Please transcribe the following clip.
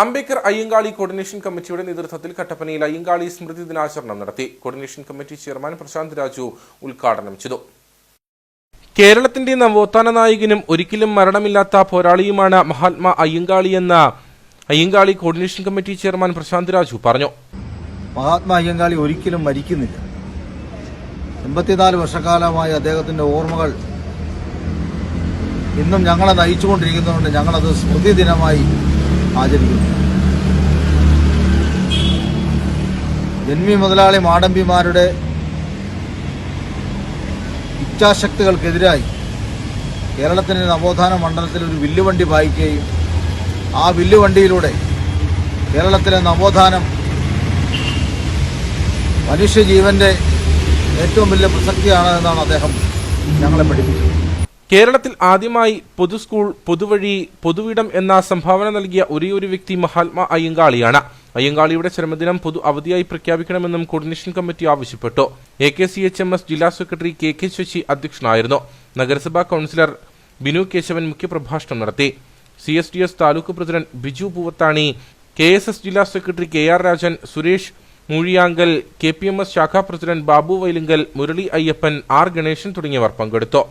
Ambedkar Ayyankali coordination കമ്മിറ്റിയുടെ നേതൃത്വത്തിൽ കട്ടപ്പനയിൽ അയ്യങ്കാളി സ്മൃതി ദിനാചരണം നടത്തി. Coordination committee chairman Prashanth Raju ഉദ്ഘാടനം ചെയ്തു. കേരളത്തിന്റെ നവോത്ഥാന നായകനും ഒരിക്കലും മരണമില്ലാത്ത പോരാളിയുമാണ് മഹാത്മാ അയ്യങ്കാളി എന്ന Ayyankali coordination committee chairman Prashanth Raju പറഞ്ഞു. മഹാത്മാ അയ്യങ്കാളി ഒരിക്കലും മരിക്കുന്നില്ല. എൺപത്തിനാല് വർഷക്കാലമായി അദ്ദേഹത്തിന്റെ ഓർമ്മകൾ ഇന്നും ഞങ്ങളെ നയിച്ചുകൊണ്ടിരിക്കുന്നതുകൊണ്ട് ഞങ്ങളത് സ്മൃതി ദിനമായി ആചരിക്കുന്നു. ജന്മി മുതലാളി മാടമ്പിമാരുടെ ഇച്ഛാശക്തികൾക്കെതിരായി കേരളത്തിന്റെ നവോത്ഥാന മണ്ഡലത്തിൽ ഒരു വില്ലുവണ്ടി പായിക്കുകയും ആ വില്ലുവണ്ടിയിലൂടെ കേരളത്തിലെ നവോത്ഥാനം മനുഷ്യജീവന്റെ ഏറ്റവും വലിയ പ്രസക്തിയാണ് എന്നാണ് അദ്ദേഹം ഞങ്ങളെ പഠിപ്പിച്ചത്. കേരളത്തിൽ ആദ്യമായി പൊതു സ്കൂൾ പൊതുവഴി പൊതുവിടം എന്ന സംഭാവന നൽകിയ ഒരേയൊരു വ്യക്തി മഹാത്മാ അയ്യങ്കാളിയാണ്. അയ്യങ്കാളിയുടെ ചരമദിനം പൊതു അവധിയായി പ്രഖ്യാപിക്കണമെന്നും കോർഡിനേഷൻ കമ്മിറ്റി ആവശ്യപ്പെട്ടു. A K C H M S ജില്ലാ സെക്രട്ടറി കെ കെ ശശി അധ്യക്ഷനായിരുന്നു. നഗരസഭാ കൌൺസിലർ ബിനു കേശവൻ മുഖ്യപ്രഭാഷണം നടത്തി. C S T S taluk president Biju Poovathani K S S ജില്ലാ secretary K R Rajan Suresh Moozhiyankal K P M S ശാഖാ president Babu Vailinkal Murali Ayyappan R Ganesan തുടങ്ങിയവർ പങ്കെടുത്തു.